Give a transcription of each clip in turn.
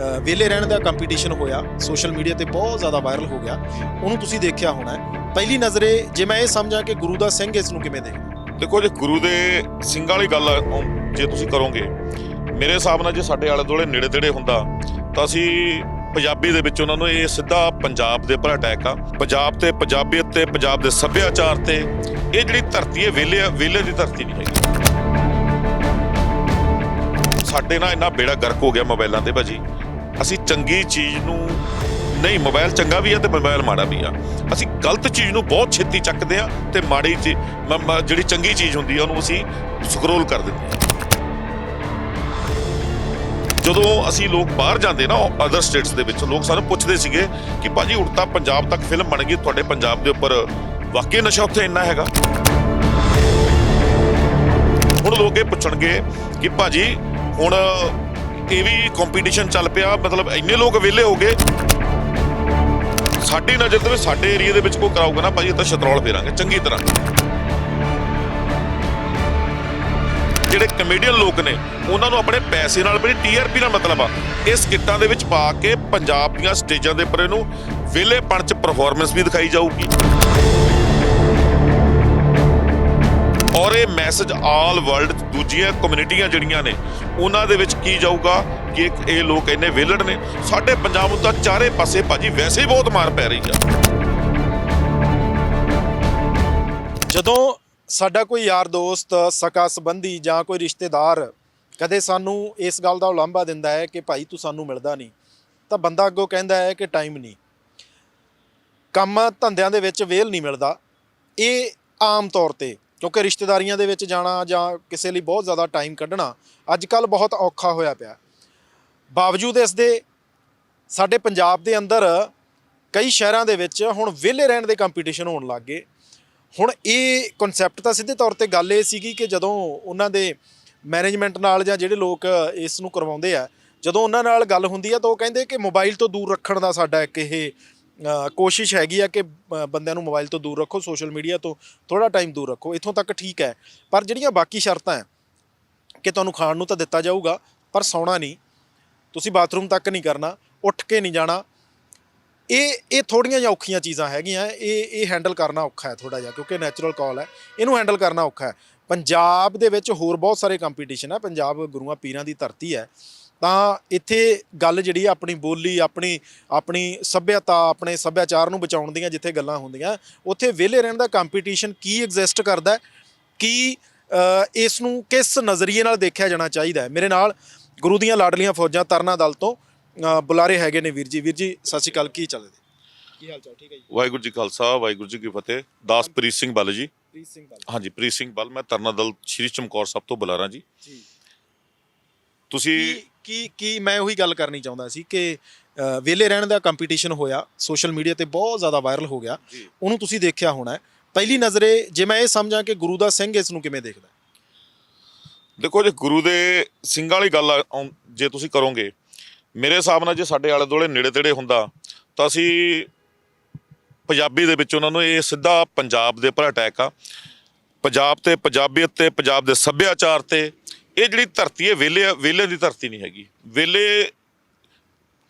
ਅ, ਵਿਹਲੇ ਰਹਿਣ ਦਾ ਕੰਪੀਟੀਸ਼ਨ ਹੋਇਆ ਸੋਸ਼ਲ ਮੀਡੀਆ ਤੇ ਬਹੁਤ ਜ਼ਿਆਦਾ ਵਾਇਰਲ ਹੋ ਗਿਆ। ਉਹਨੂੰ ਤੁਸੀਂ ਦੇਖਿਆ ਹੋਣਾ ਪਹਿਲੀ ਨਜ਼ਰੇ ਜੇ ਮੈਂ ਇਹ ਸਮਝਾਂ ਕਿ ਗੁਰੂ ਦਾ ਸਿੰਘ ਇਸ ਨੂੰ ਕਿਵੇਂ ਦੇਖਦਾ? ਦੇਖੋ ਜੇ ਗੁਰੂ ਦੇ ਸਿੰਘਾਂ ਵਾਲੀ ਗੱਲ ਜੇ ਤੁਸੀਂ ਕਰੋਗੇ ਮੇਰੇ ਹਿਸਾਬ ਨਾਲ ਜੇ ਸਾਡੇ ਆਲੇ ਦੁਆਲੇ ਨੇੜੇ ਤੇੜੇ ਹੁੰਦਾ ਤਾਂ ਅਸੀਂ ਪੰਜਾਬੀ ਦੇ ਵਿੱਚ ਉਹਨਾਂ ਨੂੰ ਇਹ ਸਿੱਧਾ ਪੰਜਾਬ ਦੇ ਉੱਪਰ ਅਟੈਕ ਆ। ਪੰਜਾਬ ਤੇ ਪੰਜਾਬੀਅਤ ਤੇ ਪੰਜਾਬ ਦੇ ਸੱਭਿਆਚਾਰ ਤੇ ਇਹ ਜਿਹੜੀ ਧਰਤੀ ਹੈ ਵੇਲੇ ਵੇਲੇ ਦੀ ਧਰਤੀ ਨਹੀਂ ਹੈਗੀ। ਸਾਡੇ ਨਾਲ ਇੰਨਾ ਬੇੜਾ ਗਰਕ ਹੋ ਗਿਆ ਮੋਬਾਈਲਾਂ ਤੇ ਭਾਜੀ। ਅਸੀਂ ਚੰਗੀ ਚੀਜ਼ ਨੂੰ ਨਹੀਂ ਮੋਬਾਈਲ ਚੰਗਾ ਵੀ ਆ ਤੇ ਮੋਬਾਈਲ ਮਾੜਾ ਵੀ ਆ। ਅਸੀਂ ਗਲਤ ਚੀਜ਼ ਨੂੰ ਬਹੁਤ ਛੇਤੀ ਚੱਕਦੇ ਆ ਤੇ ਮਾੜੀ ਚੀ- ਮ- ਮ- ਜਿਹੜੀ ਚੰਗੀ ਚੀਜ਼ ਹੁੰਦੀ ਆ, ਉਹਨੂੰ ਅਸੀਂ ਸਕਰੋਲ ਕਰ ਦਿੰਦੇ ਆ। ਜਦੋਂ ਅਸੀਂ ਲੋਕ ਬਾਹਰ ਜਾਂਦੇ ਨਾ ਅਦਰ ਸਟੇਟਸ ਦੇ ਵਿੱਚ, ਲੋਕ ਸਾਨੂੰ ਪੁੱਛਦੇ ਸੀਗੇ ਕਿ ਭਾਜੀ ਤਾਂ ਪੰਜਾਬ ਤੱਕ ਫਿਲਮ ਬਣ ਗਈ, ਤੁਹਾਡੇ ਪੰਜਾਬ ਦੇ ਉੱਪਰ ਵਾਕਈ ਨਸ਼ਾ ਉੱਥੇ ਇੰਨਾ ਹੈਗਾ? ਹੁਣ ਲੋਕ ਇਹ ਪੁੱਛਣਗੇ ਕਿ ਭਾਜੀ, ਹੁਣ ਇਹ ਵੀ ਕੰਪੀਟੀਸ਼ਨ ਚੱਲ ਪਿਆ, ਮਤਲਬ ਇੰਨੇ ਲੋਕ ਵਿਹਲੇ ਹੋ ਗਏ। ਸਾਡੀ ਨਜ਼ਰ ਦੇ ਵਿੱਚ, ਸਾਡੇ ਏਰੀਆ ਦੇ ਵਿੱਚ ਕੋਈ ਕਰਾਊਗਾ ਨਾ, ਭਾਜੀ ਤਾਂ ਸ਼ਤਰੌਲ ਫੇਰਾਂਗੇ, ਚੰਗੀ ਤਰ੍ਹਾਂ। ਜਿਹੜੇ ਕਮੇਡੀਅਨ ਲੋਕ ਨੇ, ਉਹਨਾਂ ਨੂੰ ਆਪਣੇ ਪੈਸੇ ਨਾਲ ਬੜੀ ਟੀਆਰਪੀ ਨਾਲ ਮਤਲਬ ਆ। ਇਸ ਕਿੱਟਾਂ ਦੇ ਵਿੱਚ ਪਾ ਕੇ ਪੰਜਾਬ ਦੀਆਂ ਸਟੇਜਾਂ ਦੇ ਉੱਪਰ ਇਹਨੂੰ ਵਿਹਲੇਪਣ ਚ ਪਰਫਾਰਮੈਂਸ ਵੀ ਦਿਖਾਈ ਜਾਊਗੀ। ਔਰ ਇਹ ਮੈਸੇਜ ਆਲ ਵਰਲਡ ਦੂਜੀਆਂ ਕਮਿਊਨਿਟੀਆਂ ਜਿਹੜੀਆਂ ਨੇ ਉਹਨਾਂ ਦੇ ਵਿੱਚ ਕੀ ਜਾਊਗਾ ਕਿ ਇਹ ਲੋਕ ਇੰਨੇ ਵਿਹਲੜ ਨੇ? ਸਾਡੇ ਪੰਜਾਬ ਨੂੰ ਤਾਂ ਚਾਰੇ ਪਾਸੇ ਭਾਜੀ ਵੈਸੇ ਹੀ ਬਹੁਤ ਮਾਰ ਪੈ ਰਹੀ ਆ। ਜਦੋਂ ਸਾਡਾ ਕੋਈ ਯਾਰ ਦੋਸਤ, ਸਕਾ ਸੰਬੰਧੀ ਜਾਂ ਕੋਈ ਰਿਸ਼ਤੇਦਾਰ ਕਦੇ ਸਾਨੂੰ ਇਸ ਗੱਲ ਦਾ ਉਲਾਂਭਾ ਦਿੰਦਾ ਹੈ ਕਿ ਭਾਈ ਤੂੰ ਸਾਨੂੰ ਮਿਲਦਾ ਨਹੀਂ, ਤਾਂ ਬੰਦਾ ਅੱਗੋਂ ਕਹਿੰਦਾ ਹੈ ਕਿ ਟਾਈਮ ਨਹੀਂ। ਕੰਮ ਧੰਦਿਆਂ ਦੇ ਵਿੱਚ ਵੇਲ ਨਹੀਂ ਮਿਲਦਾ। ਇਹ ਆਮ ਤੌਰ ਤੇ ਕਿਉਂਕਿ ਰਿਸ਼ਤੇਦਾਰੀਆਂ ਦੇ ਵਿੱਚ ਜਾਣਾ ਜਾਂ ਕਿਸੇ ਲਈ ਬਹੁਤ ਜ਼ਿਆਦਾ ਟਾਈਮ ਕੱਢਣਾ ਅੱਜ ਕੱਲ ਬਹੁਤ ਔਖਾ ਹੋਇਆ ਪਿਆ। ਬਾਵਜੂਦ ਇਸ ਦੇ ਸਾਡੇ ਪੰਜਾਬ ਦੇ ਅੰਦਰ ਕਈ ਸ਼ਹਿਰਾਂ ਦੇ ਵਿੱਚ ਹੁਣ ਵਿਹਲੇ ਰਹਿਣ ਦੇ ਕੰਪੀਟੀਸ਼ਨ ਹੋਣ ਲੱਗ ਗਏ। ਹੁਣ ਇਹ ਕਨਸੈਪਟ ਤਾਂ ਸਿੱਧੇ ਤੌਰ ਤੇ ਗੱਲ ਇਹ ਸੀਗੀ ਕਿ ਜਦੋਂ ਉਹਨਾਂ ਦੇ ਮੈਨੇਜਮੈਂਟ ਨਾਲ ਜਾਂ ਜਿਹੜੇ ਲੋਕ ਇਸ ਨੂੰ ਕਰਵਾਉਂਦੇ ਆ, ਜਦੋਂ ਉਹਨਾਂ ਨਾਲ ਗੱਲ ਹੁੰਦੀ ਆ ਤਾਂ ਉਹ ਕਹਿੰਦੇ ਕਿ ਮੋਬਾਈਲ ਤੋਂ ਦੂਰ ਰੱਖਣ ਦਾ ਸਾਡਾ ਇੱਕ ਇਹ ਕੋਸ਼ਿਸ਼ ਹੈਗੀ ਆ ਕਿ ਅ, ਬੰਦਿਆਂ ਨੂੰ ਮੋਬਾਈਲ ਤੋਂ ਦੂਰ ਰੱਖੋ ਸੋਸ਼ਲ ਮੀਡੀਆ ਤੋਂ ਥੋੜਾ ਟਾਈਮ ਦੂਰ ਰੱਖੋ। ਇੱਥੋਂ ਤੱਕ ਠੀਕ ਹੈ। ਪਰ ਜਿਹੜੀਆਂ ਬਾਕੀ ਸ਼ਰਤਾਂ ਹੈ ਕਿ ਤੁਹਾਨੂੰ ਖਾਣ ਨੂੰ ਤਾਂ ਦਿੱਤਾ ਜਾਊਗਾ ਪਰ ਸੌਣਾ ਨਹੀਂ। ਤੁਸੀਂ ਬਾਥਰੂਮ ਤੱਕ ਨਹੀਂ ਕਰਨਾ ਉੱਠ ਕੇ ਨਹੀਂ ਜਾਣਾ। ਇਹ ਇਹ ਥੋੜੀਆਂ ਜਿਹੀਆਂ ਔਖੀਆਂ ਚੀਜ਼ਾਂ ਹੈਗੀਆਂ। ਇਹ ਇਹ ਹੈਂਡਲ ਕਰਨਾ ਔਖਾ ਹੈ ਥੋੜਾ ਜਿਹਾ ਕਿਉਂਕਿ ਨੈਚੁਰਲ ਕਾਲ ਹੈ। ਇਹਨੂੰ ਹੈਂਡਲ ਕਰਨਾ ਔਖਾ ਹੈ। ਪੰਜਾਬ ਦੇ ਵਿੱਚ ਹੋਰ ਬਹੁਤ ਸਾਰੇ ਕੰਪੀਟੀਸ਼ਨ ਹੈ। ਪੰਜਾਬ ਗੁਰੂਆਂ ਪੀਰਾਂ ਦੀ ਧਰਤੀ ਹੈ। ਤਾਂ ਇੱਥੇ ਗੱਲ ਜਿਹੜੀ ਆਪਣੀ ਬੋਲੀ ਆਪਣੀ ਆਪਣੀ ਸੱਭਿਅਤਾ ਆਪਣੇ ਸੱਭਿਆਚਾਰ ਨੂੰ ਬਚਾਉਣ ਦੀਆਂ ਜਿੱਥੇ ਗੱਲਾਂ ਹੁੰਦੀਆਂ ਉੱਥੇ ਵਿਹਲੇ ਰਹਿਣ ਦਾ ਕੰਪੀਟੀਸ਼ਨ ਕੀ ਐਗਜ਼ਿਸਟ ਕਰਦਾ ਹੈ? ਕੀ ਇਸ ਨੂੰ ਕਿਸ ਨਜ਼ਰੀਏ ਨਾਲ ਦੇਖਿਆ ਜਾਣਾ ਚਾਹੀਦਾ ਹੈ? ਮੇਰੇ ਨਾਲ ਗੁਰੂ ਦੀਆਂ ਲਾਡਲੀਆਂ ਫੌਜਾਂ ਤਰਨਾ ਦਲ ਤੋਂ ਬੁਲਾਰੇ ਹੈਗੇ ਨੇ ਵੀਰ ਜੀ। ਵੀਰ ਜੀ ਸਤਿ ਸ਼੍ਰੀ ਅਕਾਲ। ਕੀ ਚੱਲਦੇ ਕੀ ਹਾਲ ਚਾਲ? ਠੀਕ ਹੈ ਜੀ? ਵਾਹਿਗੁਰੂ ਜੀ ਖਾਲਸਾ ਵਾਹਿਗੁਰੂ ਜੀ ਕੀ ਫਤਿਹ। ਦਾਸ ਪ੍ਰੀਤ ਸਿੰਘ ਬੱਲ ਜੀ। ਪ੍ਰੀਤ ਸਿੰਘ ਬਲ। ਹਾਂਜੀ ਪ੍ਰੀਤ ਸਿੰਘ ਬੱਲ। ਮੈਂ ਤਰਨਾ ਦਲ ਸ਼੍ਰੀ ਚਮਕੌਰ ਸਾਹਿਬ ਤੋਂ ਬੁਲਾ ਰਿਹਾ ਜੀ। ਜੀ। ਤੁਸੀਂ ਕੀ ਕੀ ਮੈਂ ਉਹੀ ਗੱਲ ਕਰਨੀ ਚਾਹੁੰਦਾ ਸੀ ਕਿ ਅ, ਵਿਹਲੇ ਰਹਿਣ ਦਾ ਕੰਪੀਟੀਸ਼ਨ ਹੋਇਆ ਸੋਸ਼ਲ ਮੀਡੀਆ ਤੇ ਬਹੁਤ ਜ਼ਿਆਦਾ ਵਾਇਰਲ ਹੋ ਗਿਆ ਜੀ। ਉਹਨੂੰ ਤੁਸੀਂ ਦੇਖਿਆ ਹੋਣਾ ਹੈ ਪਹਿਲੀ ਨਜ਼ਰੇ ਜੇ ਮੈਂ ਇਹ ਸਮਝਾਂ ਕਿ ਗੁਰੂ ਦਾ ਸਿੰਘ ਇਸ ਨੂੰ ਕਿਵੇਂ ਦੇਖਦਾ ਹੈ? ਦੇਖੋ ਜੇ ਗੁਰੂ ਦੇ ਸਿੰਘਾਂ ਵਾਲੀ ਗੱਲ ਜੇ ਤੁਸੀਂ ਕਰੋਗੇ ਮੇਰੇ ਹਿਸਾਬ ਨਾਲ ਜੇ ਸਾਡੇ ਆਲੇ ਦੁਆਲੇ ਨੇੜੇ ਤੇੜੇ ਹੁੰਦਾ ਤਾਂ ਅਸੀਂ ਪੰਜਾਬੀ ਦੇ ਵਿੱਚ ਉਹਨਾਂ ਨੂੰ ਇਹ ਸਿੱਧਾ ਪੰਜਾਬ ਦੇ ਉੱਪਰ ਅਟੈਕ ਆ ਪੰਜਾਬ ਤੇ ਪੰਜਾਬੀਅਤ ਤੇ ਪੰਜਾਬ ਦੇ ਸੱਭਿਆਚਾਰ ਤੇ ਇਹ ਜਿਹੜੀ ਧਰਤੀ ਹੈ ਵੇਲੇ ਵੇਲੇ ਦੀ ਧਰਤੀ ਨਹੀਂ ਹੈਗੀ। ਵੇਲੇ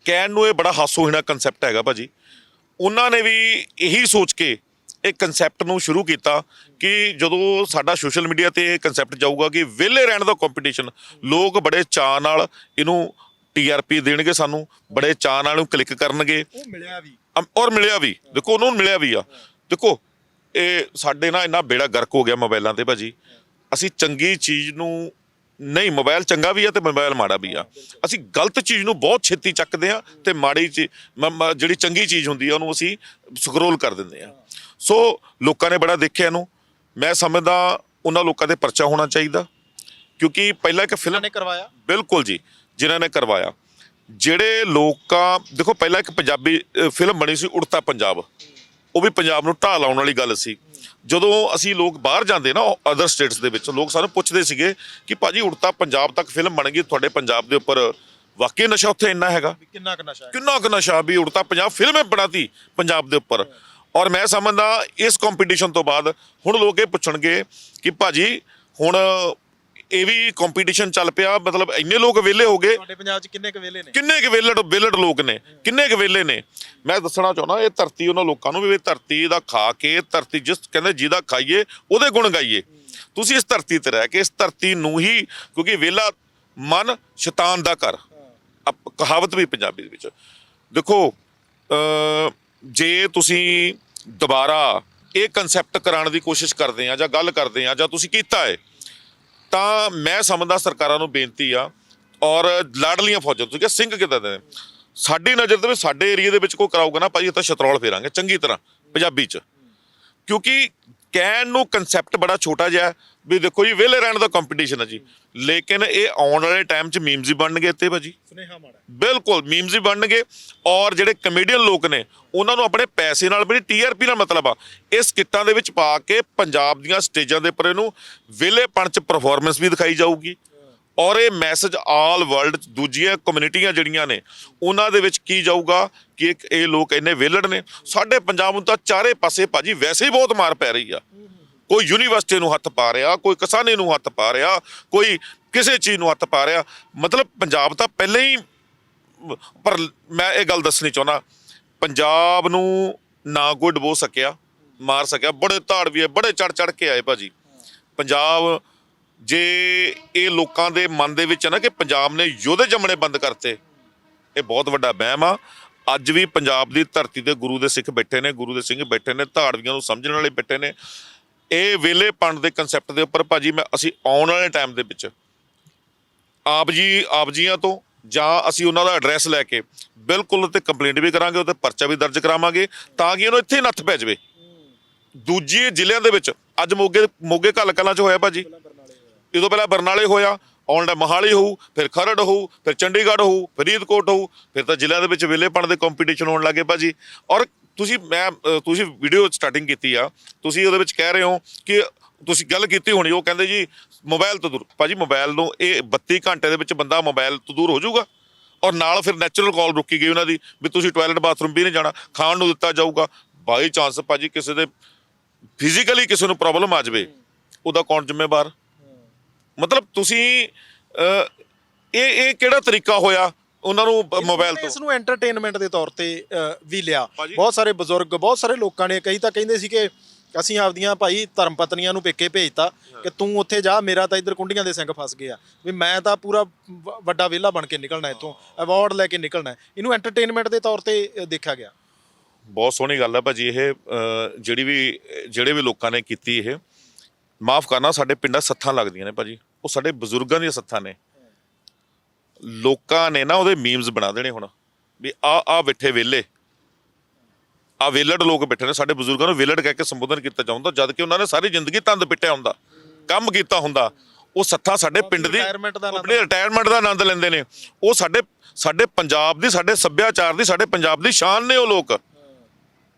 ਕਹਿਣ ਨੂੰ ਇਹ ਬੜਾ ਹਾਸੋਹੀਣਾ ਕਨਸੈਪਟ ਹੈਗਾ ਭਾਜੀ। ਉਹਨਾਂ ਨੇ ਵੀ ਇਹੀ ਸੋਚ ਕੇ ਇਹ ਕਨਸੈਪਟ ਨੂੰ ਸ਼ੁਰੂ ਕੀਤਾ ਕਿ ਜਦੋਂ ਸਾਡਾ ਸੋਸ਼ਲ ਮੀਡੀਆ ਤੇ ਇਹ ਕਨਸੈਪਟ ਜਾਊਗਾ ਕਿ ਵਿਹਲੇ ਰਹਿਣ ਦਾ ਕੰਪੀਟੀਸ਼ਨ ਲੋਕ ਬੜੇ ਚਾਅ ਨਾਲ ਇਹਨੂੰ ਟੀਆਰਪੀ ਦੇਣਗੇ ਸਾਨੂੰ ਬੜੇ ਚਾਅ ਨਾਲ ਇਹਨੂੰ ਕਲਿੱਕ ਕਰਨਗੇ। ਉਹ ਮਿਲਿਆ ਵੀ। ਔਰ ਮਿਲਿਆ ਵੀ। ਦੇਖੋ ਉਹਨਾਂ ਨੂੰ ਮਿਲਿਆ ਵੀ ਆ। ਦੇਖੋ ਇਹ ਸਾਡੇ ਨਾਲ ਇੰਨਾ ਬੇੜਾ ਗਰਕ ਹੋ ਗਿਆ ਮੋਬਾਈਲਾਂ ਤੇ ਭਾਜੀ। ਅਸੀਂ ਚੰਗੀ ਚੀਜ਼ ਨੂੰ ਨਹੀਂ ਮੋਬਾਈਲ ਚੰਗਾ ਵੀ ਆ ਤੇ ਮੋਬਾਈਲ ਮਾੜਾ ਵੀ ਆ। ਅਸੀਂ ਗਲਤ ਚੀਜ਼ ਨੂੰ ਬਹੁਤ ਛੇਤੀ ਚੱਕਦੇ ਆ ਤੇ ਮਾੜੀ ਜਿਹੜੀ ਚੰਗੀ ਚੀਜ਼ ਹੁੰਦੀ ਆ ਉਹਨੂੰ ਅਸੀਂ ਸਕਰੋਲ ਕਰ ਦਿੰਦੇ ਆ। ਸੋ ਲੋਕਾਂ ਨੇ ਬੜਾ ਦੇਖਿਆ ਇਹਨੂੰ। ਮੈਂ ਸਮਝਦਾ ਉਹਨਾਂ ਲੋਕਾਂ ਦੇ ਪਰਚਾ ਹੋਣਾ ਚਾਹੀਦਾ ਕਿਉਂਕਿ ਪਹਿਲਾਂ ਇੱਕ ਫਿਲਮ ਨੇ ਕਰਵਾਇਆ। ਬਿਲਕੁਲ ਜੀ ਜਿਨ੍ਹਾਂ ਨੇ ਕਰਵਾਇਆ। ਜਿਹੜੇ ਲੋਕਾਂ ਦੇਖੋ ਪਹਿਲਾਂ ਇੱਕ ਪੰਜਾਬੀ ਫਿਲਮ ਬਣੀ ਸੀ ਉੜਤਾ ਪੰਜਾਬ। ਉਹ ਵੀ ਪੰਜਾਬ ਨੂੰ ਢਾਹ ਲਾਉਣ ਵਾਲੀ ਗੱਲ ਸੀ। ਜਦੋਂ ਅਸੀਂ ਲੋਕ ਬਾਹਰ ਜਾਂਦੇ ਨਾ ਅਦਰ ਸਟੇਟਸ ਦੇ ਵਿੱਚ ਲੋਕ ਸਾਨੂੰ ਪੁੱਛਦੇ ਸੀਗੇ ਕਿ ਭਾਜੀ ਉੜਤਾ ਪੰਜਾਬ ਤੱਕ ਫਿਲਮ ਬਣ ਗਈ ਤੁਹਾਡੇ ਪੰਜਾਬ ਦੇ ਉੱਪਰ ਵਾਕਈ ਨਸ਼ਾ ਉੱਥੇ ਇੰਨਾ ਹੈਗਾ? ਕਿੰਨਾ ਕੁ ਨਸ਼ਾ ਕਿੰਨਾ ਕੁ ਨਸ਼ਾ ਵੀ ਉੜਤਾ ਪੰਜਾਬ ਫਿਲਮ ਬਣਾਤੀ ਪੰਜਾਬ ਦੇ ਉੱਪਰ। ਔਰ ਮੈਂ ਸਮਝਦਾ ਇਸ ਕੰਪੀਟੀਸ਼ਨ ਤੋਂ ਬਾਅਦ ਹੁਣ ਲੋਕ ਇਹ ਪੁੱਛਣਗੇ ਕਿ ਭਾਜੀ ਹੁਣ ਇਹ ਵੀ ਕੰਪੀਟੀਸ਼ਨ ਚੱਲ ਪਿਆ ਮਤਲਬ ਇੰਨੇ ਲੋਕ ਵਿਹਲੇ ਹੋ ਗਏ। ਤੁਹਾਡੇ ਪੰਜਾਬ 'ਚ ਕਿੰਨੇ ਕੁ ਵੇਲੇ ਨੇ? ਕਿੰਨੇ ਕੁ ਵਿਹਲੜ ਵਿਹਲੜ ਲੋਕ ਨੇ ਕਿੰਨੇ ਕੁ ਵਿਹਲੇ ਨੇ। ਮੈਂ ਦੱਸਣਾ ਚਾਹੁੰਦਾ ਇਹ ਧਰਤੀ ਉਹਨਾਂ ਲੋਕਾਂ ਨੂੰ ਵੀ ਇਹ ਧਰਤੀ ਦਾ ਖਾ ਕੇ ਧਰਤੀ ਜਿਸ ਕਹਿੰਦੇ ਜਿਹਦਾ ਖਾਈਏ ਉਹਦੇ ਗੁਣ ਗਾਈਏ। ਤੁਸੀਂ ਇਸ ਧਰਤੀ ਤੇ ਰਹਿ ਕੇ ਇਸ ਧਰਤੀ ਨੂੰ ਹੀ ਕਿਉਂਕਿ ਵਿਹਲਾ ਮਨ ਸ਼ੈਤਾਨ ਦਾ ਘਰ। ਅਪ- ਕਹਾਵਤ ਵੀ ਪੰਜਾਬੀ ਦੇ ਵਿੱਚ। ਦੇਖੋ ਅ ਜੇ ਤੁਸੀਂ ਦੁਬਾਰਾ ਇਹ ਕਨਸੈਪਟ ਕਰਾਉਣ ਦੀ ਕੋਸ਼ਿਸ਼ ਕਰਦੇ ਆ ਜਾਂ ਗੱਲ ਕਰਦੇ ਆ ਜਾਂ ਤੁਸੀਂ ਕੀਤਾ ਹੈ ਤਾਂ ਮੈਂ ਸਮਝਦਾ ਸਰਕਾਰਾਂ ਨੂੰ ਬੇਨਤੀ ਆ, ਔਰ ਲਾਡਲੀਆਂ ਫੌਜਾਂ ਤੁਸੀਂ ਕਿਹਾ ਸਿੰਘ ਕਿਦਾਂ ਦੇ ਨੇ? ਸਾਡੀ ਨਜ਼ਰ ਦੇ ਵਿੱਚ, ਸਾਡੇ ਏਰੀਆ ਦੇ ਵਿੱਚ ਕੋਈ ਕਰਾਊਗਾ ਨਾ ਭਾਜੀ ਇਹ ਤਾਂ ਸ਼ਤਰੌਲ ਫੇਰਾਂਗੇ, ਚੰਗੀ ਤਰ੍ਹਾਂ, ਪੰਜਾਬੀ ਚ ਕਿਉਂਕਿ ਕਹਿਣ ਨੂੰ ਕਨਸੈਪਟ ਬੜਾ ਛੋਟਾ ਜਿਹਾ ਵੀ ਦੇਖੋ ਜੀ ਵਿਹਲੇ ਰਹਿਣ ਦਾ ਕੰਪੀਟੀਸ਼ਨ ਹੈ ਜੀ। ਲੇਕਿਨ ਇਹ ਆਉਣ ਵਾਲੇ ਟਾਈਮ 'ਚ ਮੀਮਸ ਹੀ ਬਣਨਗੇ ਇੱਥੇ ਭਾਜੀ। ਸੁਨੇਹਾ ਮਾੜਾ ਬਿਲਕੁਲ ਮੀਮਸ ਹੀ ਬਣਨਗੇ ਔਰ ਜਿਹੜੇ ਕਮੇਡੀਅਨ ਲੋਕ ਨੇ ਉਹਨਾਂ ਨੂੰ ਆਪਣੇ ਪੈਸੇ ਨਾਲ ਵੀ ਟੀਆਰਪੀ ਨਾਲ ਮਤਲਬ ਆ। ਇਸ ਕਿੱਟਾਂ ਦੇ ਵਿੱਚ ਪਾ ਕੇ ਪੰਜਾਬ ਦੀਆਂ ਸਟੇਜਾਂ ਦੇ ਉੱਪਰ ਇਹਨੂੰ ਵਿਹਲੇਪਣ 'ਚ ਪਰਫਾਰਮੈਂਸ ਵੀ ਦਿਖਾਈ ਜਾਊਗੀ। ਔਰ ਇਹ ਮੈਸੇਜ ਆਲ ਵਰਲਡ ਦੂਜੀਆਂ ਕਮਿਊਨਿਟੀਆਂ ਜਿਹੜੀਆਂ ਨੇ, ਉਹਨਾਂ ਦੇ ਵਿੱਚ ਕੀ ਜਾਊਗਾ ਕਿ ਇਹ ਲੋਕ ਇੰਨੇ ਵਿਹਲੜ ਨੇ। ਸਾਡੇ ਪੰਜਾਬ ਨੂੰ ਤਾਂ ਚਾਰੇ ਪਾਸੇ ਭਾਜੀ ਵੈਸੇ ਹੀ ਬਹੁਤ ਮਾਰ ਪੈ ਰਹੀ ਆ। ਕੋਈ ਯੂਨੀਵਰਸਿਟੀ ਨੂੰ ਹੱਥ ਪਾ ਰਿਹਾ, ਕੋਈ ਕਿਸਾਨੀ ਨੂੰ ਹੱਥ ਪਾ ਰਿਹਾ, ਕੋਈ ਕਿਸੇ ਚੀਜ਼ ਨੂੰ ਹੱਥ ਪਾ ਰਿਹਾ। ਮਤਲਬ ਪੰਜਾਬ ਤਾਂ ਪਹਿਲਾਂ ਹੀ, ਪਰ ਮੈਂ ਇਹ ਗੱਲ ਦੱਸਣੀ ਚਾਹੁੰਦਾ, ਪੰਜਾਬ ਨੂੰ ਨਾ ਕੋਈ ਡਬੋ ਸਕਿਆ, ਮਾਰ ਸਕਿਆ। ਬੜੇ ਧਾੜਵੀਏ ਬੜੇ ਚੜ ਚੜ ਕੇ ਆਏ ਭਾਜੀ। ਪੰਜਾਬ ਜੇ ਇਹ ਲੋਕਾਂ ਦੇ ਮਨ ਦੇ ਵਿੱਚ ਹੈ ਨਾ ਕਿ ਪੰਜਾਬ ਨੇ ਯੋਧੇ ਜੰਮਣੇ ਬੰਦ ਕਰਤੇ, ਇਹ ਬਹੁਤ ਵੱਡਾ ਵਹਿਮ ਆ। ਅੱਜ ਵੀ ਪੰਜਾਬ ਦੀ ਧਰਤੀ ਤੇ ਗੁਰੂ ਦੇ ਸਿੱਖ ਬੈਠੇ ਨੇ, ਗੁਰੂ ਦੇ ਸਿੰਘ ਬੈਠੇ ਨੇ, ਧਾੜਵੀਆਂ ਨੂੰ ਸਮਝਣ ਵਾਲੇ ਬੈਠੇ ਨੇ। ਇਹ ਵੇਲੇ ਪੰਡ ਦੇ ਕਨਸੈਪਟ ਦੇ ਉੱਪਰ ਭਾਜੀ ਮੈਂ ਅਸੀਂ ਆਉਣ ਵਾਲੇ ਟਾਈਮ ਦੇ ਵਿੱਚ ਆਪ ਜੀ, ਆਪ ਜੀਆਂ ਤੋਂ ਜਾਂ ਅਸੀਂ ਉਹਨਾਂ ਦਾ ਐਡਰੈਸ ਲੈ ਕੇ ਬਿਲਕੁਲ ਤੇ ਕੰਪਲੇਂਟ ਵੀ ਕਰਾਂਗੇ ਉਹਤੇ ਪਰਚਾ ਵੀ ਦਰਜ ਕਰਾਵਾਂਗੇ ਤਾਂ ਕਿ ਉਹਨੂੰ ਇੱਥੇ ਹੀ ਨੱਥ ਪੈ ਜਾਵੇ। ਦੂਜੇ ਜ਼ਿਲ੍ਹਿਆਂ ਦੇ ਵਿੱਚ ਅੱਜ ਮੋਗੇ ਮੋਗੇ ਘੱਲ ਕਲਾਂ ਚ ਹੋਇਆ ਭਾਜੀ। ਇਹ ਤੋਂ ਪਹਿਲਾਂ ਬਰਨਾਲੇ ਹੋਇਆ, ਆਉਣ ਦਾ ਮਹਾਲੀ ਹੋਊ, ਫਿਰ ਖਰੜ ਹੋਊ, ਫਿਰ ਚੰਡੀਗੜ੍ਹ ਹੋਊ ਫਰੀਦਕੋਟ ਹੋਊ, ਫਿਰ ਤਾਂ ਜ਼ਿਲ੍ਹਿਆਂ ਦੇ ਵਿੱਚ ਵਿਹਲੇਪਣ ਦੇ ਕੰਪੀਟੀਸ਼ਨ ਹੋਣ ਲੱਗੇ ਭਾਜੀ। ਔਰ ਤੁਸੀਂ, ਮੈਂ ਤੁਸੀਂ ਵੀਡੀਓ ਸਟਾਰਟਿੰਗ ਕੀਤੀ ਆ, ਤੁਸੀਂ ਉਹਦੇ ਵਿੱਚ ਕਹਿ ਰਹੇ ਹੋ ਕਿ ਤੁਸੀਂ ਗੱਲ ਕੀਤੀ ਹੋਣੀ, ਉਹ ਕਹਿੰਦੇ ਜੀ ਮੋਬਾਈਲ ਤੋਂ ਦੂਰ, ਭਾਜੀ ਮੋਬਾਈਲ ਨੂੰ ਇਹ 32 ਘੰਟੇ ਦੇ ਵਿੱਚ ਬੰਦਾ ਮੋਬਾਈਲ ਤੋਂ ਦੂਰ ਹੋ ਜਾਊਗਾ। ਔਰ ਨਾਲ ਫਿਰ ਨੈਚੁਰਲ ਕਾਲ ਰੁਕੀ ਗਈ ਉਹਨਾਂ ਦੀ, ਵੀ ਤੁਸੀਂ ਟਾਇਲਟ ਬਾਥਰੂਮ ਵੀ ਨਹੀਂ ਜਾਣਾ, ਖਾਣ ਨੂੰ ਦਿੱਤਾ ਜਾਊਗਾ। ਬਾਈ ਚਾਂਸ ਭਾਜੀ ਕਿਸੇ ਦੇ ਫਿਜ਼ੀਕਲੀ ਕਿਸੇ ਨੂੰ ਪ੍ਰੋਬਲਮ ਆ ਜਾਵੇ, ਉਹਦਾ ਕੌਣ ਜ਼ਿੰਮੇਵਾਰ? ਮਤਲਬ ਤੁਸੀਂ ਇਹ ਇਹ ਕਿਹੜਾ ਤਰੀਕਾ ਹੋਇਆ ਉਹਨਾਂ ਨੂੰ ਮੋਬਾਈਲ ਇਸ ਤੋਂ ਨੂੰ ਐਂਟਰਟੇਨਮੈਂਟ ਦੇ ਤੌਰ ਤੇ ਵੀ ਲਿਆ। ਬਹੁਤ ਸਾਰੇ ਬਜ਼ੁਰਗ ਬਹੁਤ ਸਾਰੇ ਲੋਕਾਂ ਨੇ ਕਈ ਤਾਂ ਕਹਿੰਦੇ ਸੀ ਕਿ ਅਸੀਂ ਆਪਦੀਆਂ ਭਾਈ ਧਰਮ ਪਤਨੀਆਂ ਨੂੰ ਪੇਕੇ ਭੇਜਤਾ ਕਿ ਤੂੰ ਉੱਥੇ ਜਾ ਮੇਰਾ ਤਾਂ ਇੱਧਰ ਕੁੰਡੀਆਂ ਦੇ ਸਿੰਘ ਫਸ ਗਏ ਆ ਵੀ ਮੈਂ ਤਾਂ ਪੂਰਾ ਵੱਡਾ ਵਿਹਲਾ ਬਣ ਕੇ ਨਿਕਲਣਾ ਇੱਥੋਂ ਅਵਾਰਡ ਲੈ ਕੇ ਨਿਕਲਣਾ। ਇਹਨੂੰ ਐਂਟਰਟੇਨਮੈਂਟ ਦੇ ਤੌਰ ਤੇ ਦੇਖਿਆ ਗਿਆ। ਬਹੁਤ ਸੋਹਣੀ ਗੱਲ ਹੈ ਭਾਜੀ ਇਹ ਜਿਹੜੀ ਵੀ ਜਿਹੜੇ ਵੀ ਲੋਕਾਂ ਨੇ ਕੀਤੀ ਇਹ ਮਾਫ ਕਰਨਾ ਸਾਡੇ ਪਿੰਡਾਂ ਸੱਥਾਂ ਲੱਗਦੀਆਂ ਨੇ ਭਾਜੀ। ਉਹ ਸਾਡੇ ਬਜ਼ੁਰਗਾਂ ਦੀਆਂ ਸੱਥਾਂ ਨੇ। ਲੋਕਾਂ ਨੇ ਨਾ ਉਹਦੇ ਮੀਮਸ ਬਣਾ ਦੇਣੇ ਹੁਣ ਵੀ ਆ ਆ ਬੈਠੇ ਵੇਲੇ ਆ ਵੇਲੜ ਲੋਕ ਬੈਠੇ ਨੇ ਸਾਡੇ ਬਜ਼ੁਰਗਾਂ ਨੂੰ ਵੇਲੜ ਕਹਿ ਕੇ ਸੰਬੋਧਨ ਕੀਤਾ ਜਾਂਦਾ ਜਦ ਕਿ ਉਹਨਾਂ ਨੇ ਸਾਰੀ ਜ਼ਿੰਦਗੀ ਤੰਦ ਪਿੱਟਿਆ ਹੁੰਦਾ ਕੰਮ ਕੀਤਾ ਹੁੰਦਾ। ਉਹ ਸੱਥਾਂ ਸਾਡੇ ਪਿੰਡ ਦੀ ਆਪਣੇ ਰਿਟਾਇਰਮੈਂਟ ਦਾ ਆਨੰਦ ਲੈਂਦੇ ਨੇ। ਉਹ ਸਾਡੇ ਸਾਡੇ ਪੰਜਾਬ ਦੀ ਸਾਡੇ ਸੱਭਿਆਚਾਰ ਦੀ ਸਾਡੇ ਪੰਜਾਬ ਦੀ ਸ਼ਾਨ ਨੇ ਉਹ ਲੋਕ।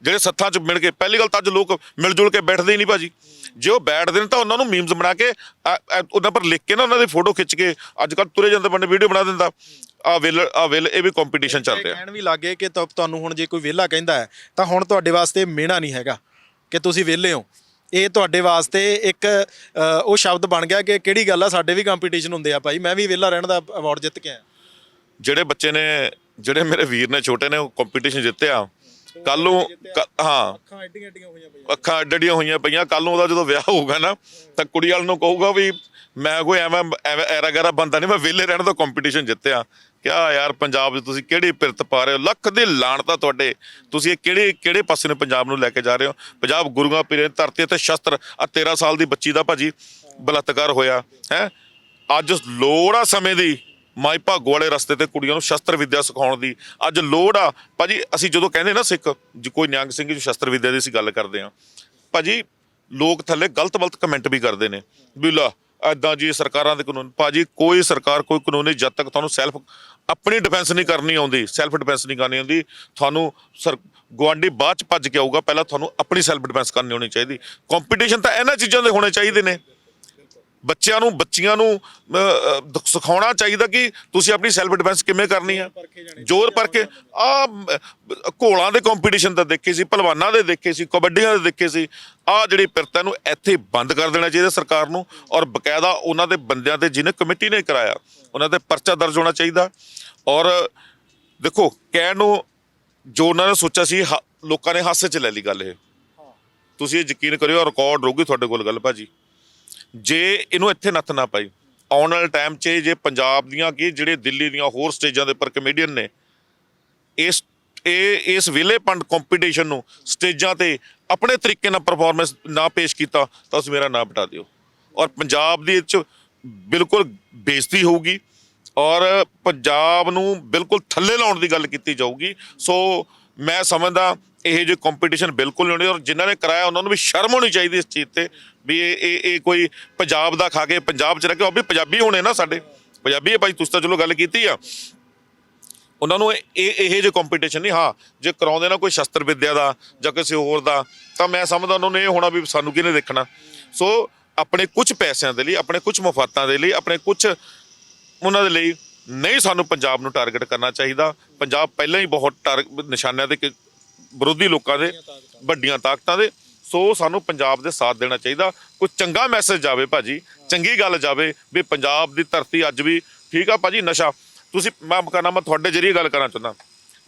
ਜਿਹੜੇ ਸੱਥਾਂ 'ਚ ਮਿਲ ਕੇ ਪਹਿਲੀ ਗੱਲ ਤਾਂ ਅੱਜ ਲੋਕ ਮਿਲ ਜੁਲ ਕੇ ਬੈਠਦੇ ਹੀ ਨਹੀਂ ਭਾਜੀ। ਜੇ ਉਹ ਬੈਠਦੇ ਨੇ ਤਾਂ ਉਹਨਾਂ ਨੂੰ ਮੀਮਸ ਬਣਾ ਕੇ ਉਹਨਾਂ ਪਰ ਲਿਖ ਕੇ ਨਾ ਉਹਨਾਂ ਦੀ ਫੋਟੋ ਖਿੱਚ ਕੇ ਅੱਜ ਕੱਲ ਤੁਰੇ ਜਾਂਦੇ ਬੰਦੇ ਵੀਡੀਓ ਬਣਾ ਦਿੰਦਾ। ਆ ਵੇਲ ਆ ਵੇਲ ਇਹ ਵੀ ਕੰਪੀਟੀਸ਼ਨ ਚੱਲ ਰਿਹਾ। ਕਹਿਣ ਵੀ ਲੱਗੇ ਕਿ ਤੁਹਾਨੂੰ ਹੁਣ ਜੇ ਕੋਈ ਵਿਹਲਾ ਕਹਿੰਦਾ ਹੈ ਤਾਂ ਹੁਣ ਤੁਹਾਡੇ ਵਾਸਤੇ ਮਿਹਣਾ ਨਹੀਂ ਹੈਗਾ ਕਿ ਤੁਸੀਂ ਵਿਹਲੇ ਹੋ। ਇਹ ਤੁਹਾਡੇ ਵਾਸਤੇ ਇੱਕ ਉਹ ਸ਼ਬਦ ਬਣ ਗਿਆ ਕਿ ਕਿਹੜੀ ਗੱਲ ਆ ਸਾਡੇ ਵੀ ਕੰਪੀਟੀਸ਼ਨ ਹੁੰਦੇ ਆ ਭਾਈ। ਮੈਂ ਵੀ ਵਿਹਲਾ ਰਹਿਣ ਦਾ ਅਵਾਰਡ ਜਿੱਤ ਕੇ ਆਇਆ। ਜਿਹੜੇ ਬੱਚੇ ਨੇ ਜਿਹੜੇ ਮੇਰੇ ਵੀਰ ਨੇ ਛੋਟੇ ਨੇ ਉਹ ਕੰਪੀਟੀਸ਼ਨ ਜਿੱਤਿਆ। ਕੱਲ ਨੂੰ ਕ- ਹਾਂ। ਅੱਖਾਂ ਐਡੀਆਂ ਐਡੀਆਂ ਹੋਈਆਂ ਪਈਆਂ। ਅੱਖਾਂ ਅੱਡੜੀਆਂ ਹੋਈਆਂ ਪਈਆਂ ਕੱਲ ਨੂੰ ਉਹਦਾ ਜਦੋਂ ਵਿਆਹ ਹੋਊਗਾ ਨਾ ਤਾਂ ਕੁੜੀ ਵਾਲ ਨੂੰ ਕਹੂਗਾ ਵੀ ਮੈਂ ਕੋਈ ਐਵੇਂ ਐਵੇਂ ਐਰਾ ਗੈਰਾ ਬੰਦਾ ਨਹੀਂ ਮੈਂ ਵਿਹਲੇ ਰਹਿਣ ਦਾ ਕੰਪੀਟੀਸ਼ਨ ਜਿੱਤਿਆ। ਕਿਆ ਯਾਰ ਪੰਜਾਬ 'ਚ ਤੁਸੀਂ ਕਿਹੜੀ ਪਿਰਤ ਪਾ ਰਹੇ ਹੋ? ਲੱਖ ਦੀ ਲਾਣਤਾ ਤੁਹਾਡੇ। ਤੁਸੀਂ ਇਹ ਕਿਹੜੇ ਕਿਹੜੇ ਪਾਸੇ ਨੂੰ ਪੰਜਾਬ ਨੂੰ ਲੈ ਕੇ ਜਾ ਰਹੇ ਹੋ? ਪੰਜਾਬ ਗੁਰੂਆਂ ਪੀਰਾਂ ਦੀ ਧਰਤੀ ਤੇ ਸ਼ਸਤਰ ਆ 13 ਸਾਲ ਦੀ ਬੱਚੀ ਦਾ ਭਾਜੀ ਬਲਾਤਕਾਰ ਹੋਇਆ ਹੈ? ਅੱਜ ਲੋੜ ਆ ਸਮੇਂ ਦੀ ਮਾਈ ਭਾਗੋ ਵਾਲੇ ਰਸਤੇ ਤੇ ਕੁੜੀਆਂ ਨੂੰ ਸ਼ਸਤਰ ਵਿੱਦਿਆ ਸਿਖਾਉਣ ਦੀ ਅੱਜ ਲੋੜ ਆ। ਭਾਜੀ, ਅਸੀਂ ਜਦੋਂ ਕਹਿੰਦੇ ਨਾ ਸਿੱਖ, ਜੇ ਕੋਈ ਨਿਹੰਗ ਸਿੰਘ ਜੀ ਸ਼ਸਤਰ ਵਿੱਦਿਆ ਦੀ ਅਸੀਂ ਗੱਲ ਕਰਦੇ ਆ ਭਾਜੀ, ਲੋਕ ਥੱਲੇ ਗਲਤ ਗਲਤ ਕਮੈਂਟ ਵੀ ਕਰਦੇ ਨੇ, ਵੀ ਲਾ ਐਦਾਂ ਜੀ ਸਰਕਾਰਾਂ ਦੇ ਕਾਨੂੰਨ, ਭਾਜੀ, ਕੋਈ ਸਰਕਾਰ, ਕੋਈ ਕਾਨੂੰਨ ਨਹੀਂ, ਜਦ ਤੱਕ ਤੁਹਾਨੂੰ ਸੈਲਫ ਆਪਣੀ ਡਿਫੈਂਸ ਨਹੀਂ ਕਰਨੀ ਆਉਂਦੀ ਸੈਲਫ ਡਿਫੈਂਸ ਨਹੀਂ ਕਰਨੀ ਆਉਂਦੀ, ਤੁਹਾਨੂੰ ਸਰ ਗਵਾਂਡੀ ਬਾਅਦ ਚ ਭੱਜ ਕੇ ਆਊਗਾ, ਪਹਿਲਾਂ ਤੁਹਾਨੂੰ ਆਪਣੀ ਸੈਲਫ ਡਿਫੈਂਸ ਕਰਨੀ ਹੋਣੀ ਚਾਹੀਦੀ। ਕੰਪੀਟੀਸ਼ਨ ਤਾਂ ਇਹਨਾਂ ਚੀਜ਼ਾਂ ਦੇ ਹੋਣੇ ਚਾਹੀਦੇ ਨੇ। ਬੱਚਿਆਂ ਨੂੰ ਬੱਚੀਆਂ ਨੂੰ ਸਿਖਾਉਣਾ ਚਾਹੀਦਾ ਕਿ ਤੁਸੀਂ ਆਪਣੀ ਸੈਲਫ ਡਿਫੈਂਸ ਕਿਵੇਂ ਕਰਨੀ ਹੈ। ਜ਼ੋਰ ਪਰ ਕੇ ਆ ਘੋਲਾਂ ਦੇ ਕੰਪੀਟੀਸ਼ਨ ਤਾਂ ਦੇਖੇ ਸੀ ਪਹਿਲਵਾਨਾਂ ਦੇ ਦੇਖੇ ਸੀ ਕਬੱਡੀਆਂ ਦੇ ਦੇਖੇ ਸੀ। ਆ ਜਿਹੜੀ ਪਿਰਤਾ ਨੂੰ ਇੱਥੇ ਬੰਦ ਕਰ ਦੇਣਾ ਚਾਹੀਦਾ ਸਰਕਾਰ ਨੂੰ ਔਰ ਬਕਾਇਦਾ ਉਹਨਾਂ ਦੇ ਬੰਦਿਆਂ ਤੇ ਜਿਹਨੇ ਕਮੇਟੀ ਨੇ ਕਰਾਇਆ ਉਹਨਾਂ ਤੇ ਪਰਚਾ ਦਰਜ ਹੋਣਾ ਚਾਹੀਦਾ। ਔਰ ਦੇਖੋ ਕਹਿਣ ਨੂੰ ਜੋ ਉਹਨਾਂ ਨੇ ਸੋਚਿਆ ਸੀ ਲੋਕਾਂ ਨੇ ਹਾਸੇ 'ਚ ਲੈ ਲਈ ਗੱਲ ਇਹ। ਤੁਸੀਂ ਇਹ ਯਕੀਨ ਕਰਿਓ ਰਿਕਾਰਡ ਰਹੂਗੀ ਤੁਹਾਡੇ ਕੋਲ ਗੱਲ ਭਾਜੀ। ਜੇ ਇਹਨੂੰ ਇੱਥੇ ਨੱਥ ਨਾ ਪਾਈ, ਆਉਣ ਵਾਲੇ ਟਾਈਮ 'ਚ ਜੇ ਪੰਜਾਬ ਦੀਆਂ ਕੀ, ਜਿਹੜੇ ਦਿੱਲੀ ਦੀਆਂ ਹੋਰ ਸਟੇਜਾਂ ਦੇ ਉੱਪਰ ਕਮੇਡੀਅਨ ਨੇ, ਇਸ, ਇਹ, ਇਸ ਵਿਲੇ ਪੰਡ ਕੰਪੀਟੀਸ਼ਨ ਨੂੰ ਸਟੇਜਾਂ ਤੇ ਆਪਣੇ ਤਰੀਕੇ ਨਾਲ ਪਰਫਾਰਮੈਂਸ ਨਾ ਪੇਸ਼ ਕੀਤਾ, ਤਾਂ ਤੁਸੀਂ ਮੇਰਾ ਨਾਮ ਹਟਾ ਦਿਓ। ਔਰ ਪੰਜਾਬ ਦੀ ਇਹ 'ਚ ਬਿਲਕੁਲ ਬੇਇੱਜ਼ਤੀ ਹੋਊਗੀ ਔਰ ਪੰਜਾਬ ਨੂੰ ਬਿਲਕੁਲ ਥੱਲੇ ਲਾਉਣ ਦੀ ਗੱਲ ਕੀਤੀ ਜਾਊਗੀ। ਸੋ ਮੈਂ ਸਮਝਦਾ ਇਹ ਜੋ ਕੰਪੀਟੀਸ਼ਨ ਬਿਲਕੁਲ ਨਹੀਂ ਹੋਣੀ ਔਰ ਜਿਨ੍ਹਾਂ ਨੇ ਕਰਾਇਆ, ਉਹਨਾਂ ਨੂੰ ਵੀ ਸ਼ਰਮ ਹੋਣੀ ਚਾਹੀਦੀ ਇਸ ਚੀਜ਼ ਤੇ। ਵੀ ਇਹ ਇਹ ਇਹ ਕੋਈ ਪੰਜਾਬ ਦਾ ਖਾ ਕੇ ਪੰਜਾਬ 'ਚ ਰਹਿ ਕੇ ਉਹ ਵੀ ਪੰਜਾਬੀ ਹੋਣੇ ਨਾ ਸਾਡੇ। ਪੰਜਾਬੀ ਹੈ ਭਾਈ, ਤੁਸੀਂ ਤਾਂ ਚਲੋ ਗੱਲ ਕੀਤੀ ਆ। ਉਹਨਾਂ ਨੂੰ ਇਹ ਇਹ ਜੇ ਕੰਪੀਟੀਸ਼ਨ ਨਹੀਂ, ਹਾਂ, ਜੇ ਕਰਾਉਂਦੇ ਨਾ ਕੋਈ ਸ਼ਸਤਰ ਵਿੱਦਿਆ ਦਾ ਜਾਂ ਕਿਸੇ ਹੋਰ ਦਾ, ਤਾਂ ਮੈਂ ਸਮਝਦਾ ਉਹਨਾਂ ਨੂੰ ਇਹ ਹੋਣਾ ਵੀ ਸਾਨੂੰ ਕਿਹਨੇ ਦੇਖਣਾ। ਸੋ ਆਪਣੇ ਕੁਝ ਪੈਸਿਆਂ ਦੇ ਲਈ, ਆਪਣੇ ਕੁਝ ਮੁਫਾਤਾਂ ਦੇ ਲਈ, ਆਪਣੇ ਕੁਝ ਉਹਨਾਂ ਦੇ ਲਈ ਨਹੀਂ ਸਾਨੂੰ ਪੰਜਾਬ ਨੂੰ ਟਾਰਗੇਟ ਕਰਨਾ ਚਾਹੀਦਾ। ਪੰਜਾਬ ਪਹਿਲਾਂ ਹੀ ਬਹੁਤ ਟਾਰਗ- ਨਿਸ਼ਾਨਿਆਂ ਦੇ ਕਿ- ਵਿਰੋਧੀ ਲੋਕਾਂ ਦੇ, ਵੱਡੀਆਂ ਤਾਕਤਾਂ ਦੇ। ਸੋ ਸਾਨੂੰ ਪੰਜਾਬ ਦੇ ਸਾਥ ਦੇਣਾ ਚਾਹੀਦਾ। ਕੋਈ ਚੰਗਾ ਮੈਸੇਜ ਜਾਵੇ ਭਾਜੀ, ਚੰਗੀ ਗੱਲ ਜਾਵੇ ਵੀ ਪੰਜਾਬ ਦੀ ਧਰਤੀ ਅੱਜ ਵੀ ਠੀਕ ਆ ਭਾਜੀ, ਨਸ਼ਾ। ਤੁਸੀਂ, ਮੈਂ ਕਰਨਾ ਮੈਂ ਤੁਹਾਡੇ ਜਰੀਏ ਗੱਲ ਕਰਨਾ ਚਾਹੁੰਦਾ।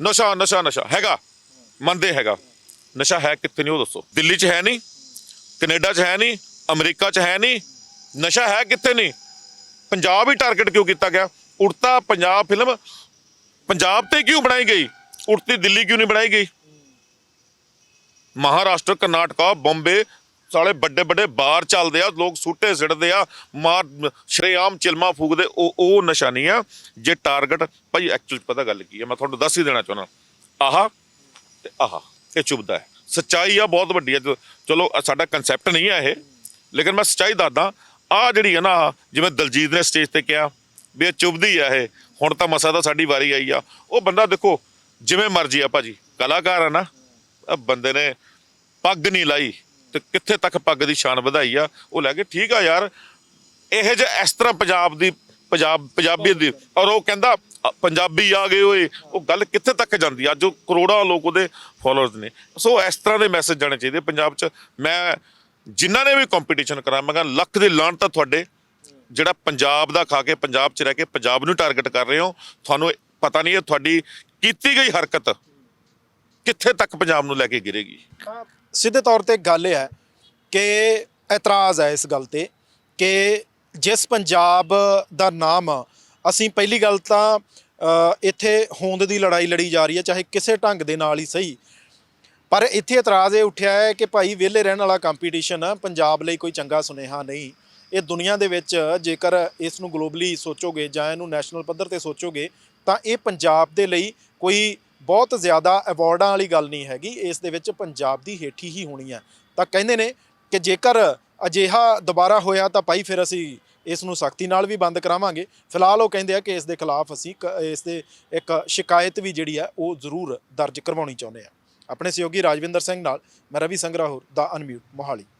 ਨਸ਼ਾ ਨਸ਼ਾ ਨਸ਼ਾ, ਹੈਗਾ। ਮੰਨਦੇ ਹੈਗਾ। ਨਸ਼ਾ ਹੈ ਕਿੱਥੇ ਨਹੀਂ, ਉਹ ਦੱਸੋ। ਦਿੱਲੀ 'ਚ ਹੈ ਨਹੀਂ, ਕੈਨੇਡਾ 'ਚ ਹੈ ਨਹੀਂ, ਅਮਰੀਕਾ 'ਚ ਹੈ ਨਹੀਂ, ਨਸ਼ਾ ਹੈ ਕਿੱਥੇ ਨਹੀਂ। ਪੰਜਾਬ ਹੀ ਟਾਰਗੇਟ ਕਿਉਂ ਕੀਤਾ ਗਿਆ? ਉੜਤਾ ਪੰਜਾਬ ਫਿਲਮ ਪੰਜਾਬ ਤੇ ਕਿਉਂ ਬਣਾਈ ਗਈ? ਉੜਤੀ ਦਿੱਲੀ ਕਿਉਂ ਨਹੀਂ ਬਣਾਈ ਗਈ? ਮਹਾਰਾਸ਼ਟਰ, ਕਰਨਾਟਕਾ, ਬੰਬੇ ਸਾਲੇ ਵੱਡੇ ਵੱਡੇ ਬਾਰ ਚੱਲਦੇ ਆ, ਲੋਕ ਸੂਟੇ ਸਿੱਟਦੇ ਆ, ਮਾਰ, ਸ਼ਰੇਆਮ ਚਿਲਮਾ ਫੂਕਦੇ, ਉਹ ਉਹ ਨਿਸ਼ਾਨੀ ਆ। ਜੇ ਟਾਰਗੇਟ, ਭਾਈ ਐਕਚੁਅਲ ਪਤਾ ਗੱਲ ਕੀ ਹੈ ਮੈਂ ਤੁਹਾਨੂੰ ਦੱਸ ਹੀ ਦੇਣਾ ਚਾਹੁੰਦਾ। ਆਹਾ ਤੇ ਆਹਾ, ਇਹ ਚੁਬਦਾ ਹੈ। ਸੱਚਾਈ ਆ, ਬਹੁਤ ਵੱਡੀ ਆ। ਚਲੋ ਸਾਡਾ ਕਨਸੈਪਟ ਨਹੀਂ ਹੈ ਇਹ, ਲੇਕਿਨ ਮੈਂ ਸੱਚਾਈ ਦੱਸਦਾ, ਆ ਜਿਹੜੀ ਹੈ ਨਾ, ਜਿਵੇਂ ਦਲਜੀਤ ਨੇ ਸਟੇਜ ਤੇ ਕਿਹਾ ਵੀ ਇਹ ਚੁਬਦੀ ਆ ਇਹ, ਹੁਣ ਤਾਂ ਮਸਾ ਤਾਂ ਸਾਡੀ ਵਾਰੀ ਆਈ ਆ। ਉਹ ਬੰਦਾ ਦੇਖੋ, ਜਿਵੇਂ ਮਰਜ਼ੀ ਆ ਭਾਜੀ, ਕਲਾਕਾਰ ਆ ਨਾ ਬੰਦੇ ਨੇ ਪੱਗ ਨਹੀਂ ਲਾਈ ਤੇ ਕਿੱਥੇ ਤੱਕ ਪੱਗ ਦੀ ਸ਼ਾਨ ਵਧਾਈ ਆ? ਉਹ ਲੈ ਕੇ ਠੀਕ ਆ ਯਾਰ, ਇਹ ਜੇ ਇਸ ਤਰ੍ਹਾਂ ਪੰਜਾਬ ਦੀ, ਪੰਜਾਬ ਪੰਜਾਬੀਅਤ ਦੀ ਔਰ ਉਹ ਕਹਿੰਦਾ ਪੰਜਾਬੀ ਆ ਗਏ ਓਏ, ਉਹ ਗੱਲ ਕਿੱਥੇ ਤੱਕ ਜਾਂਦੀ ਅੱਜ ਉਹ ਕਰੋੜਾਂ ਲੋਕ ਉਹਦੇ ਫਾਲੋਅਰਸ ਨੇ। ਸੋ ਇਸ ਤਰ੍ਹਾਂ ਦੇ ਮੈਸੇਜ ਜਾਣੇ ਚਾਹੀਦੇ ਪੰਜਾਬ 'ਚ। ਮੈਂ ਜਿਨ੍ਹਾਂ ਨੇ ਵੀ ਕੰਪੀਟੀਸ਼ਨ ਕਰਾ ਮੈਂ ਕਹਿੰਦਾ ਲੱਖ ਦੇ ਲਾਣ ਤਾਂ ਤੁਹਾਡੇ, ਜਿਹੜਾ ਪੰਜਾਬ ਦਾ ਖਾ ਕੇ, ਪੰਜਾਬ 'ਚ ਰਹਿ ਕੇ ਪੰਜਾਬ ਨੂੰ ਟਾਰਗੇਟ ਕਰ ਰਹੇ ਹੋ। ਤੁਹਾਨੂੰ ਪਤਾ ਨਹੀਂ ਇਹ ਤੁਹਾਡੀ ਕੀਤੀ ਗਈ ਹਰਕਤ ਕਿੱਥੇ ਤੱਕ ਪੰਜਾਬ ਨੂੰ ਲੈ ਕੇ ਗਿਰੇਗੀ? ਸਿੱਧੇ ਤੌਰ ਤੇ ਗੱਲ ਇਹ ਹੈ ਕਿ ਇਤਰਾਜ਼ ਹੈ ਇਸ ਗੱਲ ਤੇ ਕਿ ਜਿਸ ਪੰਜਾਬ ਦਾ ਨਾਮ ਅਸੀਂ ਪਹਿਲੀ ਗੱਲ ਤਾਂ ਇੱਥੇ ਹੋਂਦ ਦੀ ਲੜਾਈ ਲੜੀ ਜਾ ਰਹੀ ਹੈ, ਚਾਹੇ ਕਿਸੇ ਢੰਗ ਦੇ ਨਾਲ ਹੀ ਸਹੀ। ਪਰ ਇੱਥੇ ਇਤਰਾਜ਼ ਇਹ ਉੱਠਿਆ ਹੈ ਕਿ ਭਾਈ ਵਿਹਲੇ ਰਹਿਣ ਵਾਲਾ ਕੰਪੀਟੀਸ਼ਨ ਪੰਜਾਬ ਲਈ ਕੋਈ ਚੰਗਾ ਸੁਨੇਹਾ ਨਹੀਂ। ਇਹ ਦੁਨੀਆ ਦੇ ਵਿੱਚ ਜੇਕਰ ਇਸ ਨੂੰ ਗਲੋਬਲੀ ਸੋਚੋਗੇ ਜਾਂ ਇਹਨੂੰ ਨੈਸ਼ਨਲ ਪੱਧਰ ਤੇ ਸੋਚੋਗੇ, ਤਾਂ ਇਹ ਪੰਜਾਬ ਦੇ ਲਈ ਕੋਈ ਬਹੁਤ ਜ਼ਿਆਦਾ ਅਵਾਰਡਾਂ ਵਾਲੀ ਗੱਲ ਨਹੀਂ ਹੈਗੀ, ਇਸ ਦੇ ਵਿੱਚ ਪੰਜਾਬ ਦੀ ਹੇਠੀ ਹੀ ਹੋਣੀ ਹੈ। ਤਾਂ ਕਹਿੰਦੇ ਨੇ ਕਿ ਜੇਕਰ ਅਜਿਹਾ ਦੁਬਾਰਾ ਹੋਇਆ ਤਾਂ ਭਾਈ ਫਿਰ ਅਸੀਂ ਇਸ ਨੂੰ ਸਖਤੀ ਨਾਲ ਵੀ ਬੰਦ ਕਰਾਵਾਂਗੇ। ਫਿਲਹਾਲ ਉਹ ਕਹਿੰਦੇ ਆ ਕਿ ਇਸ ਦੇ ਖਿਲਾਫ ਅਸੀਂ ਕ- ਇਸ ਦੇ ਇੱਕ ਸ਼ਿਕਾਇਤ ਵੀ ਜਿਹੜੀ ਹੈ, ਉਹ ਜ਼ਰੂਰ ਦਰਜ ਕਰਵਾਉਣੀ ਚਾਹੁੰਦੇ ਆ। ਆਪਣੇ ਸਹਿਯੋਗੀ ਰਾਜਵਿੰਦਰ ਸਿੰਘ ਨਾਲ, ਮੈਂ ਰਵੀ ਸੰਗਰਾਹੁਰ ਦਾ ਅਨਮਿਊਟ, ਮੋਹਾਲੀ।